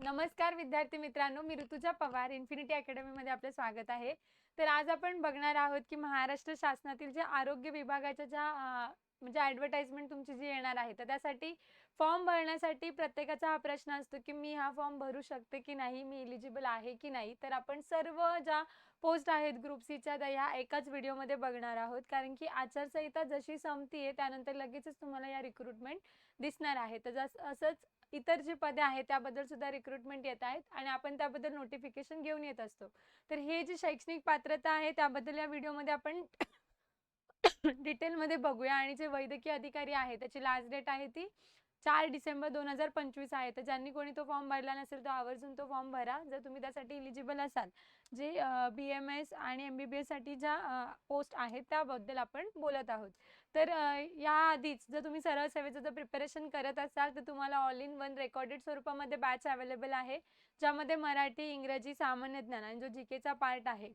नमस्कार विद्यार्थी मित्रांनो मी ऋतुजा पवार इन्फिनिटी अकॅडमीमध्ये आपलं स्वागत आहे. तर आज आपण बघणार आहोत की महाराष्ट्र शासनातील जे आरोग्य विभागाच्या ज्या म्हणजे ॲडव्हर्टाइजमेंट तुमची जी येणार आहे तर त्यासाठी फॉर्म भरण्यासाठी प्रत्येकाचा हा प्रश्न असतो की मी हा फॉर्म भरू शकते की नाही मी एलिजिबल आहे की नाही? तर आपण सर्व ज्या पोस्ट आहेत ग्रुप सीच्या त्या ह्या एकाच व्हिडिओमध्ये बघणार आहोत. कारण की आचारसंहिता जशी संपतीये त्यानंतर लगेचच तुम्हाला या रिक्रुटमेंट दिसणार आहे. तर जस असंच इतर जी पदे आहेत त्याबद्दल सुद्धा रिक्रुटमेंट येत आहेत आणि आपण त्याबद्दल नोटिफिकेशन घेऊन येत असतो. तर हे जी शैक्षणिक पात्रता आहे त्याबद्दल या व्हिडिओमध्ये आपण डिटेलमध्ये बघूया. आणि जे वैद्यकीय अधिकारी आहे त्याची लास्ट डेट आहे ती चार डिसेंबर दोन हजार पंचवीस आहे. तर ज्यांनी कोणी तो फॉर्म भरला नसेल तो आवर्जून तो फॉर्म भरा. जर तुम्ही त्यासाठी इलिजिबल असाल जे बी एम एस आणि एम बी बी एससाठी ज्या पोस्ट आहेत त्याबद्दल आपण बोलत आहोत. तर या याआधीच जर तुम्ही सरळ सेवेचं जर प्रिपरेशन करत असाल तर तुम्हाला ऑल इन वन रेकॉर्डेड स्वरूपामध्ये बॅच अवेलेबल आहे ज्यामध्ये मराठी इंग्रजी सामान्य ज्ञान आणि जो जी केचा पार्ट आहे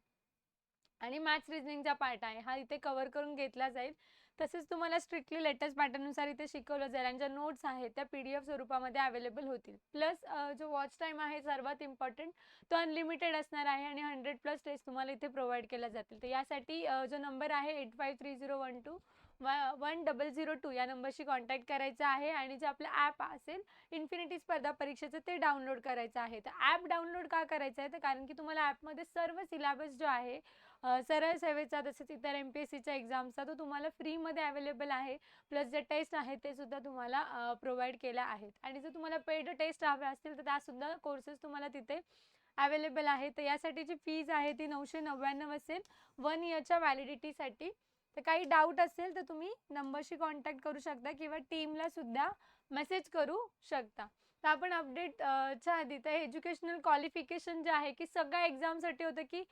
आणि मॅथ्स रिजनिंगचा पार्ट आहे हा इथे कव्हर करून घेतला जाईल. तसेच तुम्हाला स्ट्रिक्टली लेटेस्ट पॅटर्ननुसार इथे शिकवलं जाईल आणि ज्या नोट्स आहेत त्या पी डी एफ स्वरूपामध्ये अवेलेबल होतील. प्लस जो वॉच टाईम आहे सर्वात इम्पॉर्टंट तो अनलिमिटेड असणार आहे आणि हंड्रेड प्लस टेस्ट तुम्हाला इथे प्रोव्हाइड केल्या जातील. तर यासाठी जो नंबर आहे eight five three zero one two one double zero two या नंबरशी कॉन्टॅक्ट करायचा आहे आणि जे आपलं ॲप असेल इन्फिनिटी स्पर्धा परीक्षेचं ते डाउनलोड करायचं आहे. तर ॲप डाउनलोड का करायचं आहे? तर कारण की तुम्हाला ॲपमध्ये सर्व सिलेबस जो आहे सरळ सेवेचा तसेच इतर एम पी एस सीच्या एक्झामचा तो तुम्हाला फ्रीमध्ये अवेलेबल आहे. प्लस जे टेस्ट आहेत ते सुद्धा तुम्हाला प्रोव्हाइड केल्या आहेत. आणि जर तुम्हाला पेड टेस्ट हव्या असतील तर त्यासुद्धा कोर्सेस तुम्हाला तिथे अवेलेबल आहे तर यासाठी जी फीज आहे ती नऊशे नव्याण्णव असेल. वन इयरच्या व्हॅलिडिटीसाठी तर काही डाऊट असेल तर तुम्ही नंबरशी कॉन्टॅक्ट करू शकता किंवा टीमला सुद्धा मेसेज करू शकता. तर आपण अपडेट च्या आधी तर एज्युकेशनल क्वालिफिकेशन जे आहे की सगळ्या एक्झामसाठी होतं की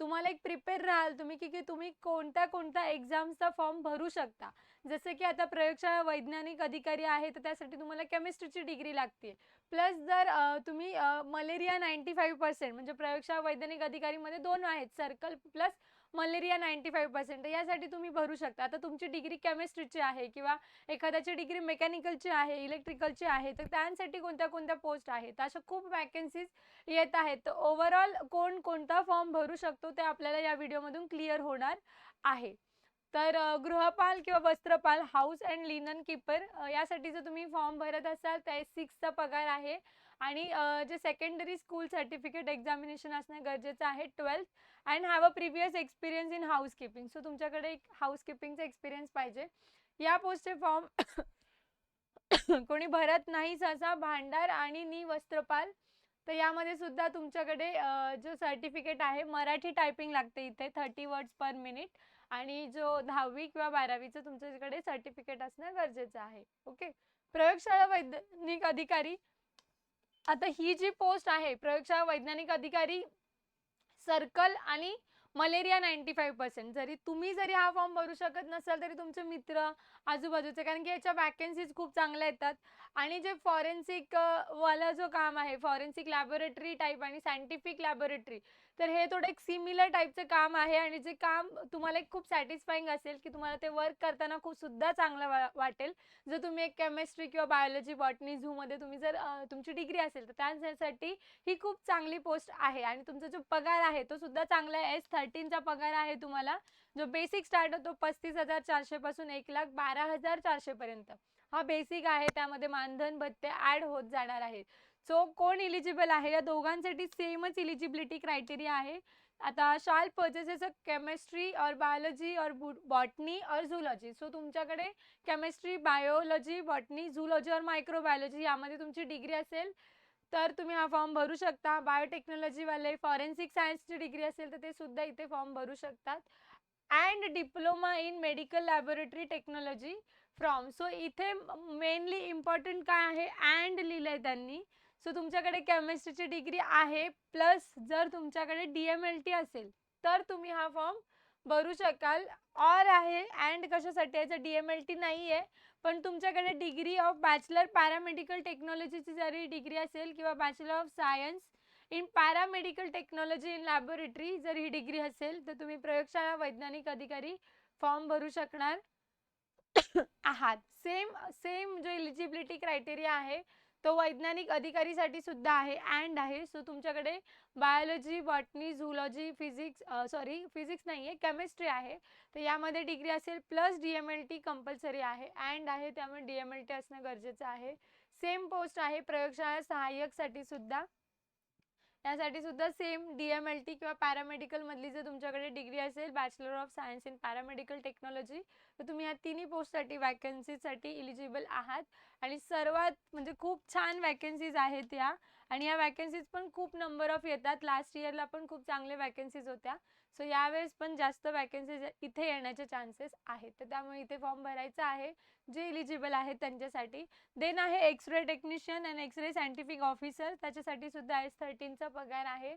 तुम्हाला एक प्रिपेअर राहाल तुम्ही की की तुम्ही कोणत्या कोणत्या एक्झामचा फॉर्म भरू शकता. जसं की आता प्रयोगशाळा वैज्ञानिक अधिकारी आहे तर त्यासाठी तुम्हाला केमिस्ट्रीची डिग्री लागते प्लस जर तुम्ही मलेरिया नाईन्टी फाईव्ह पर्सेंट म्हणजे प्रयोगशाळा वैज्ञानिक अधिकारीमध्ये दोन आहेत circle plus malaria ninety five percent यासाठी तुम्ही भरू शकता. आता तुमची डिग्री केमिस्ट्रीची आहे किंवा एखाद्याची डिग्री मेकॅनिकलची आहे इलेक्ट्रिकलची आहे तर त्यांसाठी कोणत्या कोणत्या पोस्ट आहेत? अशा खूप वॅकन्सीज येत आहेत. तर ओव्हरऑल कोण कोणता फॉर्म भरू शकतो ते आपल्याला या व्हिडिओमधून क्लिअर होणार आहे. तर गृहपाल किंवा वस्त्रपाल हाऊस अँड लिनन कीपर यासाठी जर तुम्ही फॉर्म भरत असाल तर सिक्सचा पगार आहे. आणि जे सेकंडरी स्कूल सर्टिफिकेट एक्झामिनेशन असणं गरजेचं आहे twelfth and have a previous experience in housekeeping so तुमच्याकडे एक हाऊसकीपिंगचा एक्सपिरियन्स पाहिजे. या पोस्टचे फॉर्म कोणी भरत नाही सहसा भांडार आणि नि वस्त्रपाल. तर यामध्ये सुद्धा तुमच्याकडे जो सर्टिफिकेट आहे मराठी टायपिंग लागते इथे थर्टी वर्ड्स पर मिनिट आणि जो दहावी किंवा बारावीचं तुमच्याकडे सर्टिफिकेट असणं गरजेचं आहे. ओके प्रयोगशाळा वैज्ञानिक अधिकारी आता ही जी पोस्ट आहे प्रयोगशाळा वैज्ञानिक अधिकारी सर्कल आणि मलेरिया नाईन्टी फाईव्ह पर्सेंट जरी तुम्ही जरी हा फॉर्म भरू शकत नसाल तरी तुमचे मित्र आजूबाजूचे कारण की याच्या वॅकन्सीज खूप चांगल्या येतात. आणि जे फॉरेन्सिक वाला जो काम आहे फॉरेन्सिक लॅबोरेटरी टाईप आणि सायंटिफिक लॅबोरेटरी तर हे थोडं एक सिमिलर टाईपचं काम आहे आणि जे काम तुम्हाला एक खूप सॅटिस्फाईंग असेल की तुम्हाला ते वर्क करताना खूप सुद्धा चांगलं वा वाटेल. जर तुम्ही एक केमिस्ट्री किंवा बायोलॉजी बॉटनी झूमध्ये तुम्ही जर तुमची डिग्री असेल तर त्यासाठी ही खूप चांगली पोस्ट आहे आणि तुमचा जो पगार आहे तो सुद्धा चांगला आहे. एस थर्टीनचा पगार आहे तुम्हाला जो बेसिक स्टार्ट होतो पस्तीस हजार चारशेपासून एक लाख बारा हजार चारशेपर्यंत हा बेसिक आहे त्यामध्ये मानधन भत्ते ऍड होत जाणार आहेत सो कोण इलिजिबल आहे? या दोघांसाठी सेमच इलिजिबिलिटी क्रायटेरिया आहे. आता शाल पर्चेसेस अ केमिस्ट्री और बायोलॉजी और बॉटनी और झुलॉजी सो तुमच्याकडे केमिस्ट्री बायोलॉजी बॉटनी झुलॉजी और मायक्रोबायोलॉजी यामध्ये तुमची डिग्री असेल तर तुम्ही हा फॉर्म भरू शकता. बायोटेक्नॉलॉजीवाले फॉरेन्सिक सायन्सची डिग्री असेल तर ते सुद्धा इथे फॉर्म भरू शकतात. And diploma in medical laboratory technology from so इथे मेनली इम्पॉर्टंट काय आहे? अँड लिहिलंय त्यांनी. सो तुमच्याकडे केमिस्ट्रीची डिग्री आहे प्लस जर तुमच्याकडे डी एम एल टी असेल तर तुम्ही हा फॉर्म भरू शकाल. ऑर आहे अँड कशासाठी याचं डी एम एल टी नाही आहे पण तुमच्याकडे डिग्री ऑफ बॅचलर पॅरामेडिकल टेक्नॉलॉजीची जरी डिग्री असेल किंवा bachelor of science in paramedical technology in laboratory जर ही डिग्री असेल तर तुम्ही प्रयोगशाळा वैज्ञानिक अधिकारी फॉर्म भरू शकणार. आहात. सेम सेम जो एलिजिबिलिटी क्रायटेरिया आहे तो वैज्ञानिक अधिकारीसाठी सुद्धा आहे अँड आहे. सो तुमच्याकडे biology botany zoology physics sorry physics नाही आहे केमिस्ट्री आहे. तर यामध्ये डिग्री असेल plus D M L T compulsory आहे अँड आहे त्यामुळे डी एम एल टी असणं गरजेचं आहे. सेम पोस्ट आहे प्रयोगशाळा सहाय्यकसाठी सुद्धा. यासाठी सुद्धा same D M L T किंवा पॅरामेडिकलमधली जर तुमच्याकडे डिग्री असेल bachelor of science in paramedical technology तर तुम्ही या तिन्ही पोस्टसाठी वॅकन्सीसाठी इलिजिबल आहात. आणि सर्वात म्हणजे खूप छान वॅकन्सीज आहेत या. आणि या वॅकन्सीज पण खूप नंबर ऑफ येतात. लास्ट इयरला पण खूप चांगले वॅकन्सीज होत्या. सो यावेळेस पण जास्त वॅकन्सीज इथे येण्याचे चान्सेस आहेत. तर त्यामुळे इथे फॉर्म भरायचा आहे. जे इलिजिबल आहेत त्यांच्यासाठी. देन आहे X ray technician and X ray scientific officer त्याच्यासाठी सुद्धा एस थर्टीनचा पगार आहे.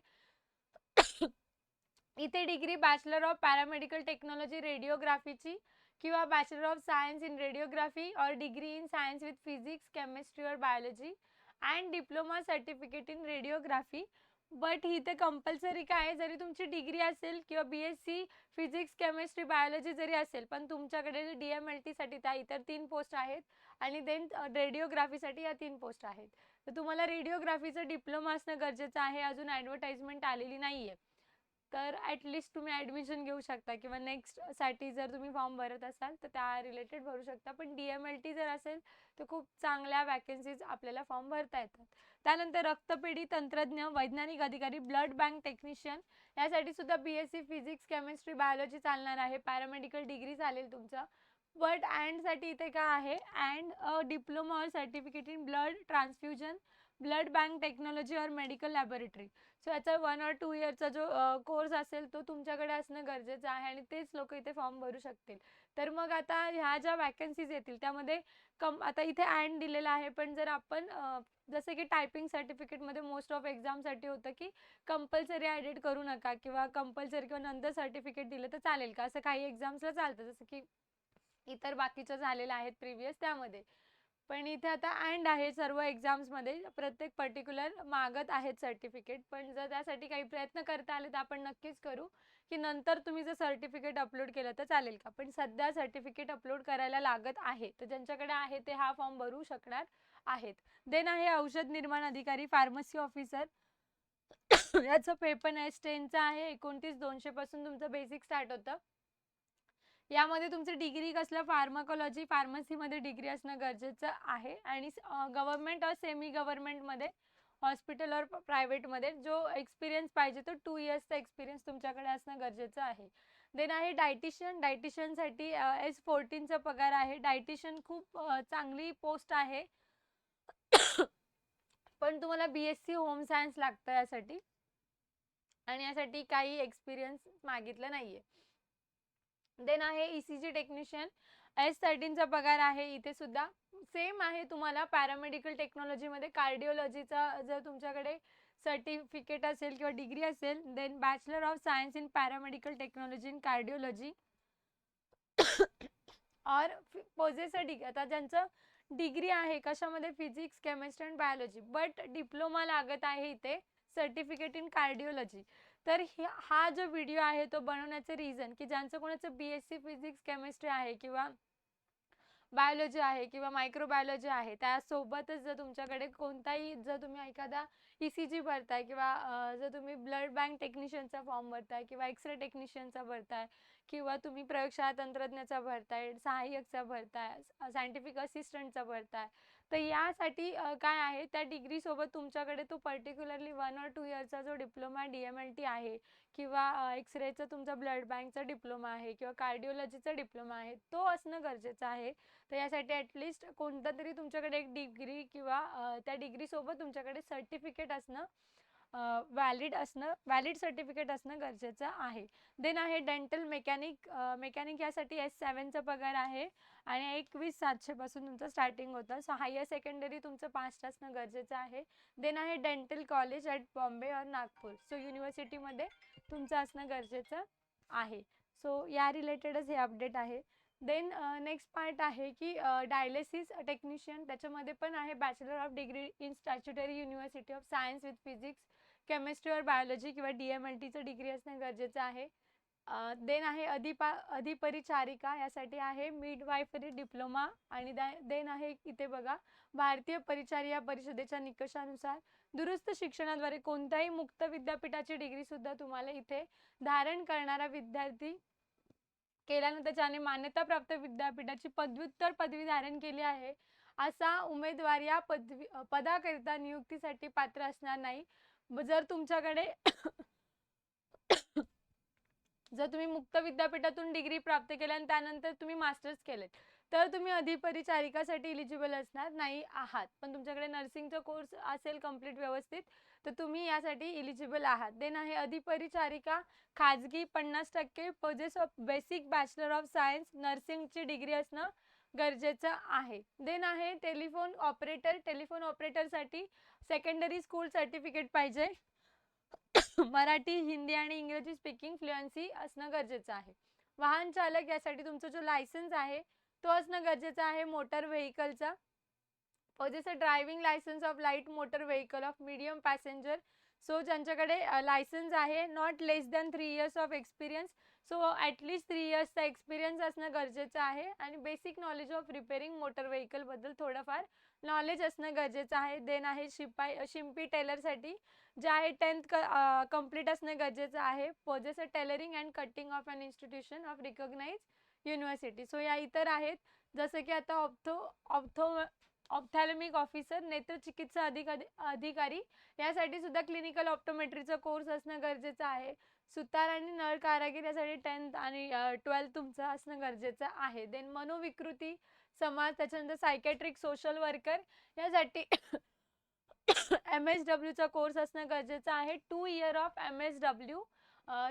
इथे degree bachelor of paramedical technology रेडिओग्राफीची किंवा bachelor of science in radiography और degree in science with physics chemistry और biology and diploma certificate in radiography but इथे कंपल्सरी काय आहे? जरी तुमची डिग्री असेल किंवा B S C physics chemistry biology जरी असेल पण तुमच्याकडे डी एम एल टीसाठी त्या इतर तीन पोस्ट आहेत आणि देन रेडिओग्राफीसाठी या तीन पोस्ट आहेत. तर तुम्हाला रेडिओग्राफीचं डिप्लोमा असणं गरजेचं आहे. अजून ॲडव्हर्टाइजमेंट आलेली नाही आहे तर ॲटलिस्ट तुम्ही ॲडमिशन घेऊ शकता किंवा नेक्स्टसाठी जर तुम्ही फॉर्म भरत असाल तर त्या रिलेटेड भरू शकता. पण डी एम एल टी जर असेल तर खूप चांगल्या वॅकन्सीज आपल्याला फॉर्म भरता येतात. त्यानंतर रक्तपेढी तंत्रज्ञ वैज्ञानिक अधिकारी ब्लड बँक टेक्निशियन यासाठी सुद्धा B S C physics chemistry biology चालणार आहे. पॅरामेडिकल डिग्री चालेल तुमचं. बट अँडसाठी इथे काय आहे? And a diploma certificate in blood transfusion blood bank technology और मेडिकल लॅबोरेटरी. सो याचा वन ऑर टू इयरचा जो कोर्स असेल तो तुमच्याकडे असणं गरजेचं आहे आणि तेच लोक इथे फॉर्म भरू शकतील. तर मग आता ह्या ज्या वॅकन्सीज येतील त्यामध्ये कम आता इथे अँड दिलेलं आहे पण जर आपण जसं की टायपिंग सर्टिफिकेटमध्ये मोस्ट ऑफ एक्झामसाठी होतं की कंपल्सरी ॲडिट करू नका किंवा कंपल्सरी किंवा नंतर सर्टिफिकेट दिलं तर चालेल का? असं काही एक्झाम्सला चालतं जसं की इतर बाकीचं झालेलं आहेत प्रिव्हियस त्यामध्ये. पण इथे आता अँड आहे सर्व एक्झाम्समध्ये प्रत्येक पर्टिक्युलर मागत आहेत सर्टिफिकेट पण जर त्यासाठी काही प्रयत्न करता आले तर आपण नक्कीच करू. की नंतर तुम्ही जर सर्टिफिकेट अपलोड केलं तर चालेल का? पण सध्या सर्टिफिकेट अपलोड करायला लागत आहे. तर ज्यांच्याकडे आहे ते हा फॉर्म भरू शकणार आहेत. देन आहे औषध निर्माण अधिकारी फार्मसी ऑफिसर याचं पेपर एस टेनचं आहे. एकोणतीस दोनशे पासून तुमचं बेसिक स्टार्ट होतं. यामध्ये तुमचं डिग्री कसलं? फार्माकोलॉजी फार्मसीमध्ये डिग्री असणं गरजेचं आहे. आणि गव्हर्नमेंट और सेमी गव्हर्नमेंटमध्ये हॉस्पिटल और प्रायव्हेटमध्ये जो एक्सपिरियन्स पाहिजे तो टू इयर्सचा एक्सपिरियन्स तुमच्याकडे असणं गरजेचं आहे. देन आहे डायटिशियन डायटिशियनसाठी एस फोर्टीनचा पगार आहे. डायटिशियन खूप चांगली पोस्ट आहे. पण तुम्हाला B S C home science लागतं यासाठी. आणि यासाठी काही एक्सपिरियन्स मागितलं नाही आहे देन आहे E C G technician S थर्टीनचा पगार आहे इथे सुद्धा. सेम आहे तुम्हाला पॅरामेडिकल टेक्नॉलॉजीमध्ये कार्डिओलॉजीचा जर तुमच्याकडे सर्टिफिकेट असेल किंवा डिग्री असेल then bachelor of science in paramedical technology in cardiology or possess degree आता ज्यांचं डिग्री आहे कशामध्ये? Physics chemistry and biology but diploma लागत आहे इथे. सर्टिफिकेट इन कार्डिओलॉजी तर हा जो व्हिडिओ आहे तो बनवण्याचं रिझन की ज्यांचं कोणाचं B S C physics chemistry आहे किंवा बायोलॉजी आहे किंवा मायक्रोबायोलॉजी आहे त्यासोबतच जर तुमच्याकडे कोणताही जर तुम्ही एखादा ई सी जी भरताय किंवा जर तुम्ही ब्लड बँक टेक्निशियनचा फॉर्म भरताय किंवा एक्सरे टेक्निशियनचा भरताय किंवा तुम्ही प्रयोगशाळा तंत्रज्ञाचा भरताय सहाय्यकचा भरताय सायंटिफिक असिस्टंटचा भरताय तर यासाठी काय आहे? त्या डिग्रीसोबत तुमच्याकडे तो पर्टिक्युलरली वन ऑर टू इयरचा जो diploma D M L T आहे किंवा एक्सरेचा तुमचा ब्लड बँकचा डिप्लोमा आहे किंवा कार्डिओलॉजीचा डिप्लोमा आहे तो असणं गरजेचं आहे. तर यासाठी ॲटलिस्ट कोणता तरी तुमच्याकडे एक डिग्री किंवा त्या डिग्रीसोबत तुमच्याकडे सर्टिफिकेट असणं व्हॅलिड असणं व्हॅलिड सर्टिफिकेट असणं गरजेचं आहे. देन आहे डेंटल मेकॅनिक मेकॅनिक यासाठी एस सेवनचा पगार आहे आणि एकवीस सातशेपासून तुमचं स्टार्टिंग होतं. सो हायर सेकंडरी तुमचं पास्ट असणं गरजेचं आहे. देन आहे डेंटल कॉलेज ॲट बॉम्बे और नागपूर सो युनिव्हर्सिटीमध्ये तुमचं असणं गरजेचं आहे. सो या रिलेटेडच हे अपडेट आहे. देन नेक्स्ट पार्ट आहे की डायलिसिस टेक्निशियन त्याच्यामध्ये पण आहे bachelor of degree in statutory university of science with physics chemistry or biology किंवा डी एम एल टीचं डिग्री असणं गरजेचं आहे. देन आहे अधिपा अधिपरिचारिका यासाठी आहे मिड वायफरी डिप्लोमा आणि देन आहे इथे बघा भारतीय परिचारिका परिषदेच्या निकषानुसार दुरुस्त शिक्षणाद्वारे कोणत्याही मुक्त विद्यापीठाची डिग्री सुद्धा तुम्हाला इथे धारण करणारा विद्यार्थी केल्यानंतर ज्याने मान्यताप्राप्त विद्यापीठाची पदव्युत्तर पदवी धारण केली आहे असा उमेदवार या पदवी पदाकरिता नियुक्तीसाठी पात्र असणार नाही. जर तुमच्याकडे जर तुम्ही मुक्त विद्यापीठातून डिग्री प्राप्त केली आणि त्यानंतर तुम्ही मास्टर्स केले तर तुम्ही अधिपरिचारिकासाठी इलिजिबल असणार नाही आहात. पण तुमच्याकडे नर्सिंगचा कोर्स असेल कंप्लीट व्यवस्थित तर तुम्ही यासाठी इलिजिबल आहात. देन आहे अधिपरिचारिका खाजगी पन्नास टक्के possess of basic bachelor of science नर्सिंगची degree असणं गरजेचं आहे. देन आहे टेलिफोन ऑपरेटर. टेलिफोन ऑपरेटरसाठी सेकंडरी स्कूल सर्टिफिकेट पाहिजे. मराठी हिंदी आणि इंग्रजी स्पीकिंग फ्लुएन्सी असणं गरजेचं आहे. वाहन चालक यासाठी तुमचा जो लायसन्स आहे तो असणं गरजेचं आहे मोटर व्हेकलचा जसं driving licence of light motor vehicle of medium passenger so ज्यांच्याकडे लायसन्स आहे not less than three years of experience so at least three इयर्सचा experience असणं गरजेचं आहे. आणि basic knowledge of repairing motor व्हेकलबद्दल थोडंफार नॉलेज असणं गरजेचं आहे. देन आहे शिपाई शिंपी टेलरसाठी जे आहे टेन्थ कंप्लीट असणं गरजेचं आहे. Possess a tailoring and cutting of an institution of recognise university so या इतर आहेत. जसं की आता ऑप्थो ऑप्थो ऑप्थॅलमिक ऑफिसर नेत्रचिकित्सा अधिक अधिकारी यासाठी सुद्धा क्लिनिकल ऑप्टोमेट्रीचा कोर्स असणं गरजेचं आहे. सुतार आणि नळ कारागीर यासाठी टेन्थ आणि ट्वेल्थ तुमचं असणं गरजेचं आहे. देन मनोविकृती समाज त्याच्यानंतर सायकॅट्रिक सोशल वर्कर यासाठी एम एस डब्ल्यूचा कोर्स असणं गरजेचं आहे. Two year of M S W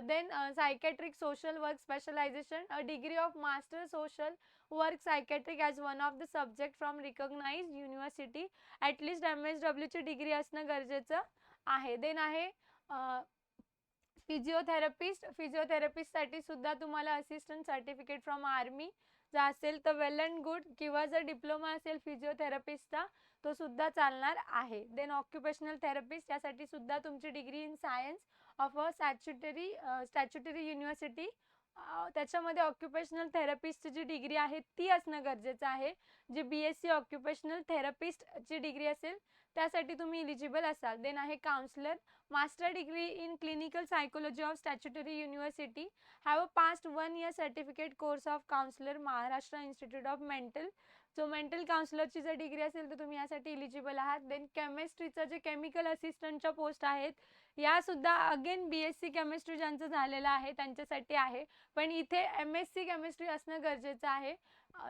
then psychiatric social work specialisation a degree of master social work psychiatric as one of the subject from recognise university at least M S डब्ल्यूची degree असणं गरजेचं आहे. Then आहे physiotherapist फिजिओथेरपिस्टसाठी सुद्धा तुम्हाला assistant certificate from army जर असेल तर वेल and good किंवा जर डिप्लोमा असेल फिजिओथेरपिस्टचा तो सुद्धा चालणार आहे. देन ऑक्युपेशनल थेरपिस्ट यासाठी सुद्धा तुमची degree in science of a statutory statutory university त्याच्यामध्ये ऑक्युपेशनल थेरपिस्टची जी डिग्री आहे ती असणं गरजेचं आहे. जी बी एस सी ऑक्युपेशनल थेरपिस्टची डिग्री असेल त्यासाठी तुम्ही इलिजिबल असाल. देन आहे counsellor master degree in clinical psychology of statutory university have a passed one year certificate course of counsellor Maharashtra institute of mental जो मेंटल काउन्सिलरची जर डिग्री असेल तर तुम्ही यासाठी इलिजिबल आहात. देन केमिस्ट्रीचं जे केमिकल असिस्टंटच्या पोस्ट आहेत यासुद्धा again B S C chemistry ज्यांचं झालेलं आहे त्यांच्यासाठी आहे. पण इथे एम एस सी केमिस्ट्री असणं गरजेचं आहे.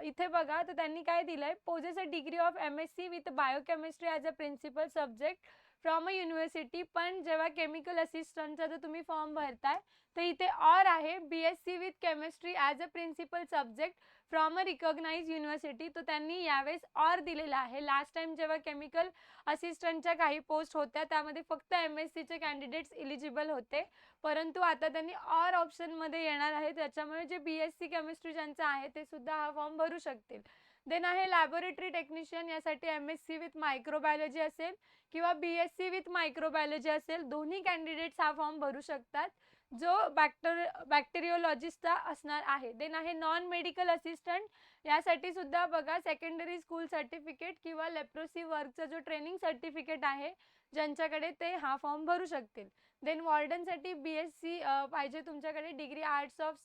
इथे बघा तर त्यांनी काय दिलंय? Possess a degree of M S C with biochemistry as a principal subject. From a university पण जेव्हा केमिकल असिस्टंटचा जर तुम्ही फॉर्म भरताय तर इथे ऑर आहे B S C with chemistry as a principal subject from a recognise university तो त्यांनी यावेळेस ऑर दिलेला आहे. लास्ट टाइम जेव्हा केमिकल असिस्टंटच्या काही पोस्ट होत्या त्यामध्ये फक्त एम एस सीचे कॅन्डिडेट्स इलिजिबल होते. परंतु आता त्यांनी ऑर ऑप्शनमध्ये येणार आहे. त्याच्यामुळे जे बी एस सी केमिस्ट्री ज्यांचं आहे ते सुद्धा हा फॉर्म भरू शकतील. देन आहे लॅबोरेटरी टेक्निशियन यासाठी M S C with microbiology असेल किंवा B S C with microbiology असेल दोन्ही कॅन्डिडेट्स हा फॉर्म भरू शकतात जो बॅक्टर बॅक्टेरिओलॉजिस्टचा असणार आहे. देन आहे नॉन मेडिकल असिस्टंट यासाठी सुद्धा बघा सेकंडरी स्कूल सर्टिफिकेट किंवा लेप्रोसी वर्कचा जो ट्रेनिंग सर्टिफिकेट आहे ज्यांच्याकडे ते हा फॉर्म भरू शकतील. देन वॉर्डनसाठी बी एस सी पाहिजे तुमच्याकडे डिग्री आर्ट्स ऑफ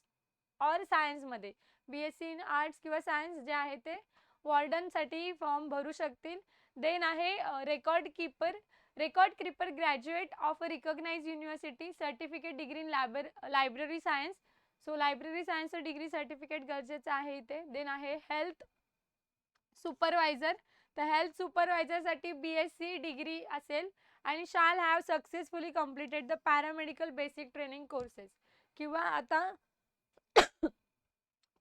ऑर सायन्समध्ये B S C in arts किंवा सायन्स जे आहे ते वॉर्डनसाठी फॉर्म भरू शकतील. देन आहे record keeper. Record keeper graduate of a recognise university certificate degree in library library science. So library सायन्सचं degree certificate गरजेचं आहे इथे. देन आहे हेल्थ सुपरवायझर. तर हेल्थ सुपरवायझरसाठी बी एस सी डिग्री असेल आणि shall have successfully completed the paramedical basic training courses. किंवा आता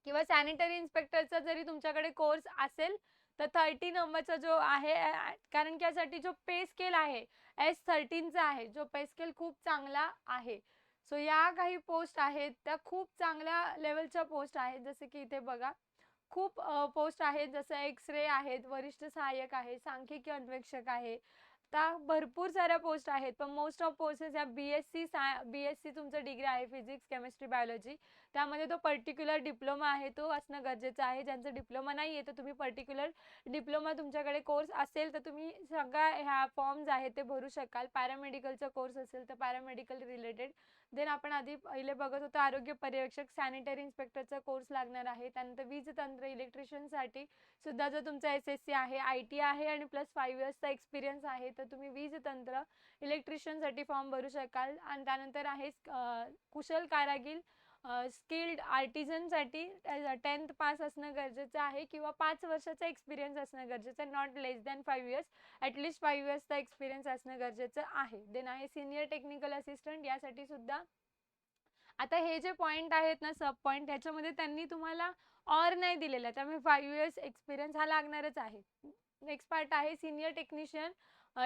किंवा सॅनिटरी इन्स्पेक्टरचा जरी तुमच्याकडे कोर्स असेल तर थर्टी नंबरचा जो आहे कारण की यासाठी जो पे स्केल आहे एस थर्टीनचा आहे जो पे स्केल खूप चांगला आहे. सो या काही पोस्ट आहेत त्या खूप चांगल्या लेवलच्या पोस्ट आहेत जसं की इथे बघा. खूप पोस्ट आहेत जसं एक्स रे आहेत वरिष्ठ सहाय्यक आहे सांख्यिकी अन्वेक्षक आहे आता भरपूर साऱ्या पोस्ट आहेत पण मोस्ट ऑफ पोस्टेस या बी एस सी साय बी एस सी तुमचं डिग्री आहे फिजिक्स केमिस्ट्री बायोलॉजी त्यामध्ये तो पर्टिक्युलर डिप्लोमा आहे तो असणं गरजेचं आहे. ज्यांचं डिप्लोमा नाही आहे तर तुम्ही पर्टिक्युलर डिप्लोमा तुमच्याकडे कोर्स असेल तर तुम्ही सगळ्या ह्या फॉर्म्स आहेत ते भरू शकाल. पॅरामेडिकलचा कोर्स असेल तर पॅरामेडिकल रिलेटेड देन आपण आधी पहिले बघत होतो आरोग्य पर्यवेक्षक सॅनिटरी इन्स्पेक्टरचा कोर्स लागणार आहे. त्यानंतर वीज तंत्र इलेक्ट्रिशियनसाठी सुद्धा जर तुमचा एस एस सी आहे आय टी आहे आणि प्लस फाईव्ह इयर्सचा एक्सपिरियन्स आहे तर तुम्ही वीज तंत्र इलेक्ट्रिशियनसाठी फॉर्म भरू शकाल. आणि त्यानंतर आहे कुशल कारागीर स्किल्ड आर्टिझनसाठी टेन्थ पास असणं गरजेचं आहे किंवा पाच वर्षाचा एक्सपिरियन्स असणं गरजेचं आहे. Not less than five years at least five इयर्सचा experience असणं गरजेचं आहे. देन आहे सिनियर टेक्निकल असिस्टंट यासाठी सुद्धा. आता हे जे पॉईंट आहेत ना सब पॉईंट ह्याच्यामध्ये त्यांनी तुम्हाला ऑर नाही दिलेला त्यामुळे फाईव्ह इयर्स एक्सपिरियन्स हा लागणारच आहे. नेक्स्ट पार्ट आहे सिनियर टेक्निशियन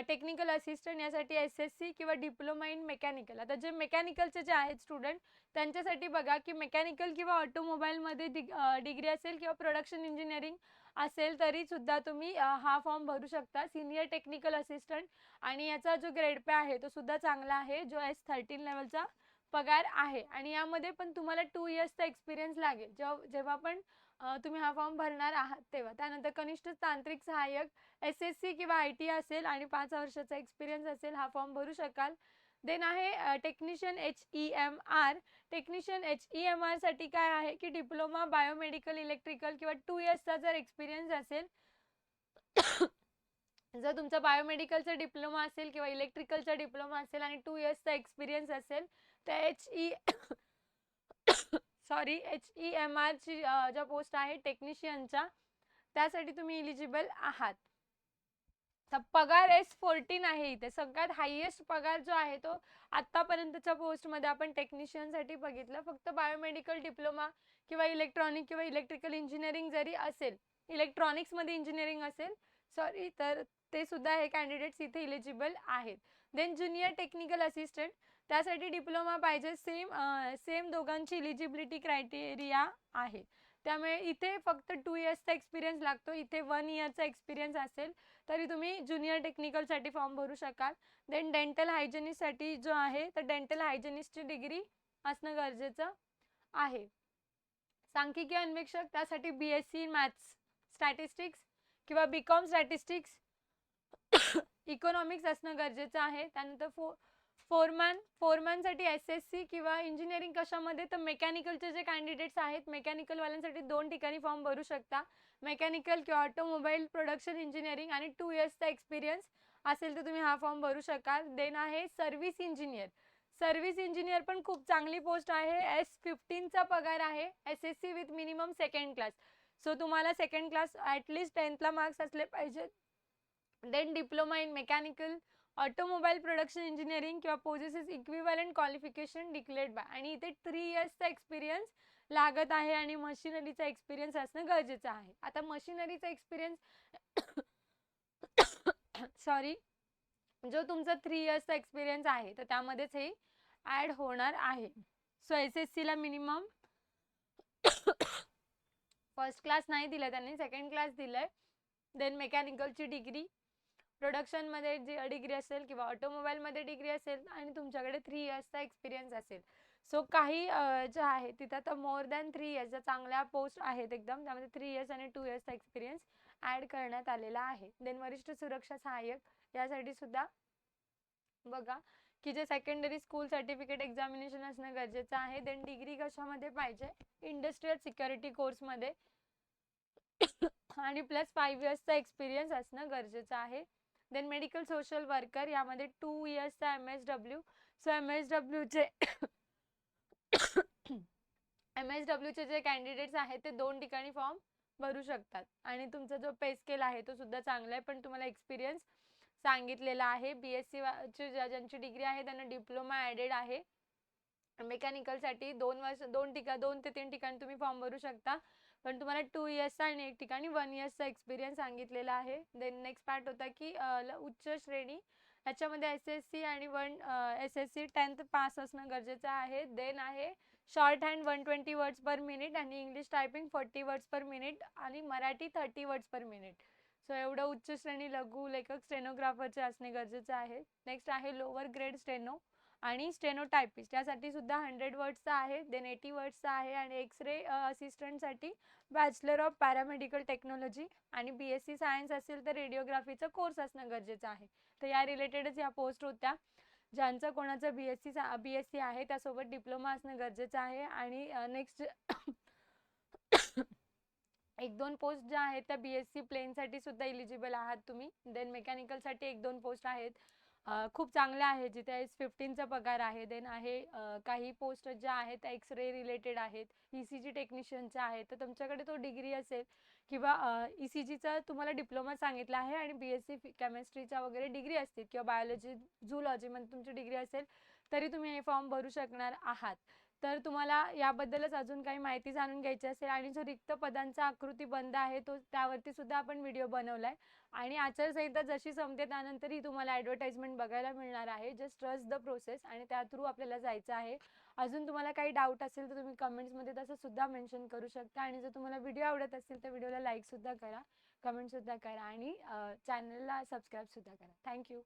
टेक्निकल असिस्टंट यासाठी एस एस सी किंवा डिप्लोमा इन मेकॅनिकल आता जे मेकॅनिकलचे जे आहेत स्टुडंट त्यांच्यासाठी बघा की मेकॅनिकल किंवा ऑटोमोबाईलमध्ये डिग डिग्री असेल किंवा प्रोडक्शन इंजिनिअरिंग असेल तरीसुद्धा तुम्ही हा फॉर्म भरू शकता. सिनियर टेक्निकल असिस्टंट आणि याचा जो ग्रेड पे आहे तो सुद्धा चांगला आहे जो एस थर्टीन लेवलचा पगार आहे. आणि यामध्ये पण तुम्हाला टू इयर्सचा एक्सपिरियन्स लागेल. जेव्हा जेव्हा पण तुम्ही हा फॉर्म भरणार आहात तेव्हा. त्यानंतर कनिष्ठ तांत्रिक सहाय्यक एस एस सी किंवा आय टी असेल आणि पाच वर्षाचा एक्सपिरियन्स असेल हा फॉर्म भरू शकाल. देन आहे technician H E M R technician H E M आरसाठी काय आहे की डिप्लोमा बायोमेडिकल इलेक्ट्रिकल किंवा टू इयर्सचा जर एक्सपिरियन्स असेल जर तुमचा बायोमेडिकलचा डिप्लोमा असेल किंवा इलेक्ट्रिकलचा डिप्लोमा असेल आणि टू इयर्सचा एक्सपिरियन्स असेल तर H E sorry H E M आरची ज्या पोस्ट आहे टेक्निशियनच्या त्यासाठी तुम्ही इलिजिबल आहात. तर पगार एस फोर्टीन आहे इथे. सगळ्यात हायेस्ट पगार जो आहे तो आतापर्यंतच्या पोस्टमध्ये आपण टेक्निशियनसाठी बघितलं. फक्त बायोमेडिकल डिप्लोमा किंवा इलेक्ट्रॉनिक किंवा इलेक्ट्रिकल इंजिनिअरिंग जरी असेल इलेक्ट्रॉनिक्समध्ये इंजिनिअरिंग असेल सॉरी तर ते सुद्धा हे कॅन्डिडेट्स इथे इलिजिबल आहेत. देन ज्युनियर टेक्निकल असिस्टंट त्यासाठी डिप्लोमा पाहिजे. सेम सेम दोघांची इलिजिबिलिटी क्रायटेरिया आहे. त्यामुळे इथे फक्त टू इयर्सचा एक्सपिरियन्स लागतो. इथे वन इयरचा एक्सपिरियन्स असेल तरी तुम्ही ज्युनियर टेक्निकलसाठी फॉर्म भरू शकाल. देन डेंटल हायजेनिस्टसाठी जो आहे तर डेंटल हायजेनिस्टची डिग्री असणं गरजेचं आहे. सांख्यिकी अन्वेषक त्यासाठी B S C maths statistics किंवा बी कॉम स्टॅटिस्टिक्स इकॉनॉमिक्स असणं गरजेचं आहे. त्यानंतर फो फोरमॅन फोरमॅनसाठी एस एस सी किंवा इंजिनिअरिंग कशामध्ये तर मेकॅनिकलचे जे कॅन्डिडेट्स आहेत मेकॅनिकलवाल्यांसाठी दोन ठिकाणी फॉर्म भरू शकता. मेकॅनिकल किंवा ऑटोमोबाईल प्रोडक्शन इंजिनिअरिंग आणि टू इयर्सचा एक्सपिरियन्स असेल तर तुम्ही हा फॉर्म भरू शकाल. देन आहे सर्व्हिस इंजिनियर सर्व्हिस इंजिनियर पण खूप चांगली पोस्ट आहे. एस फिफ्टीनचा पगार आहे. S S C with minimum second class so तुम्हाला सेकंड क्लास ॲटलिस्ट टेन्थला मार्क्स असले पाहिजेत. Then diploma in mechanical automobile production engineering किंवा possesses equivalent qualification declared by आणि इथे थ्री इयर्सचा एक्सपिरियन्स लागत आहे आणि मशिनरीचा एक्सपिरियन्स असणं गरजेचं आहे. आता मशिनरीचा एक्सपिरियन्स सॉरी जो तुमचा थ्री इयर्सचा एक्सपिरियन्स आहे तर त्यामध्येच हे ॲड होणार आहे. सो एस एस सीला मिनिमम फर्स्ट क्लास नाही दिलं त्यांनी सेकंड क्लास दिलंय. देन मेकॅनिकलची डिग्री प्रोडक्शनमध्ये जी डिग्री असेल किंवा ऑटोमोबाईलमध्ये डिग्री असेल आणि तुमच्याकडे थ्री इयर्सचा एक्सपिरियन्स असेल. सो काही जे आहे तिथं आता मोर दॅन थ्री इयर्स ज्या चांगल्या पोस्ट आहेत एकदम त्यामध्ये थ्री इयर्स आणि टू इयर्सचा एक्सपिरियन्स ॲड करण्यात आलेला आहे. देन वरिष्ठ सुरक्षा सहाय्यक यासाठी सुद्धा बघा की जे सेकंडरी स्कूल सर्टिफिकेट एक्झामिनेशन असणं गरजेचं आहे. देन डिग्री कशामध्ये पाहिजे? इंडस्ट्रीयल सिक्युरिटी कोर्समध्ये आणि प्लस फाईव्ह इयर्सचा एक्सपिरियन्स असणं गरजेचं आहे. देन मेडिकल सोशल वर्कर यामध्ये two इयर्सचा M S W so M S डब्ल्यूचे M S डब्ल्यूचे जे कॅन्डिडेट्स आहेत ते दोन ठिकाणी फॉर्म भरू शकतात. आणि तुमचा जो पे स्केल आहे तो सुद्धा चांगला आहे पण तुम्हाला एक्सपिरियन्स सांगितलेला आहे. बी एस सी ज्यांची डिग्री आहे त्यांना डिप्लोमा ॲडेड आहे. मेकॅनिकलसाठी दोन वर्ष दोन ठिका दोन ते तीन ठिकाणी तुम्ही फॉर्म भरू शकता. पण तुम्हाला टू इयर्सचा आणि एक ठिकाणी वन इयर्सचा एक्सपिरियन्स सांगितलेला आहे. देन नेक्स्ट पार्ट होता की उच्च श्रेणी. याच्यामध्ये एस एस सी आणि one S S C tenth pass असणं गरजेचं आहे. देन आहे shorthand one twenty words per minute आणि English typing forty words per minute आणि Marathi thirty words per minute so एवढं उच्च श्रेणी लघु लेखक स्टेनोग्राफरचे असणे गरजेचं आहे. नेक्स्ट आहे लोअर ग्रेड स्टेनो आणि स्टेनोटायपिस्ट यासाठी सुद्धा हंड्रेड वर्ड्सचा आहे देन एटी वर्ड्सचा आहे आणि एक्स रे असिस्टंटसाठी बॅचलर ऑफ पॅरामेडिकल टेक्नॉलॉजी आणि बी एस सी सायन्स असेल तर रेडिओग्राफीचा कोर्स असणं गरजेचं आहे. तर या रिलेटेडच या पोस्ट होत्या ज्यांचं कोणाचं B S C B S C आहे त्यासोबत डिप्लोमा असणं गरजेचं आहे आणि नेक्स्ट एक दोन पोस्ट ज्या आहेत त्या बी एस सी प्लेनसाठी सुद्धा इलिजिबल आहात तुम्ही. देन मेकॅनिकलसाठी एक दोन पोस्ट आहेत. खूप चांगल्या आहे जिथे एस फिफ्टीनचा पगार आहे देन आहे काही पोस्ट ज्या आहेत त्या एक्स रे रिलेटेड आहेत ई सी जी टेक्निशियनच्या आहेत तर तुमच्याकडे तो डिग्री असेल किंवा ई सी जीचा तुम्हाला डिप्लोमा सांगितला आहे आणि बी एस सी केमिस्ट्रीच्या वगैरे डिग्री असतील किंवा बायोलॉजी झूलॉजीमध्ये तुमची डिग्री असेल तरी तुम्ही हे फॉर्म भरू शकणार आहात. तर तुम्हाला याबद्दलच अजून काही माहिती जाणून घ्यायची असेल आणि जो रिक्त पदांचा आकृती बंद आहे तो त्यावरती सुद्धा आपण व्हिडिओ बनवलाय. आणि आचारसंहिता जशी संपते त्यानंतरही तुम्हाला ॲडव्हर्टाइजमेंट बघायला मिळणार आहे. जस्ट ट्रस्ट द प्रोसेस आणि त्या थ्रू आपल्याला जायचं आहे. अजून तुम्हाला काही डाऊट असेल तर तुम्ही कमेंट्समध्ये तसं सुद्धा मेन्शन करू शकता. आणि जर तुम्हाला व्हिडिओ आवडत असेल तर व्हिडिओला लाईकसुद्धा करा कमेंटसुद्धा करा आणि चॅनलला सबस्क्राईबसुद्धा करा. थँक्यू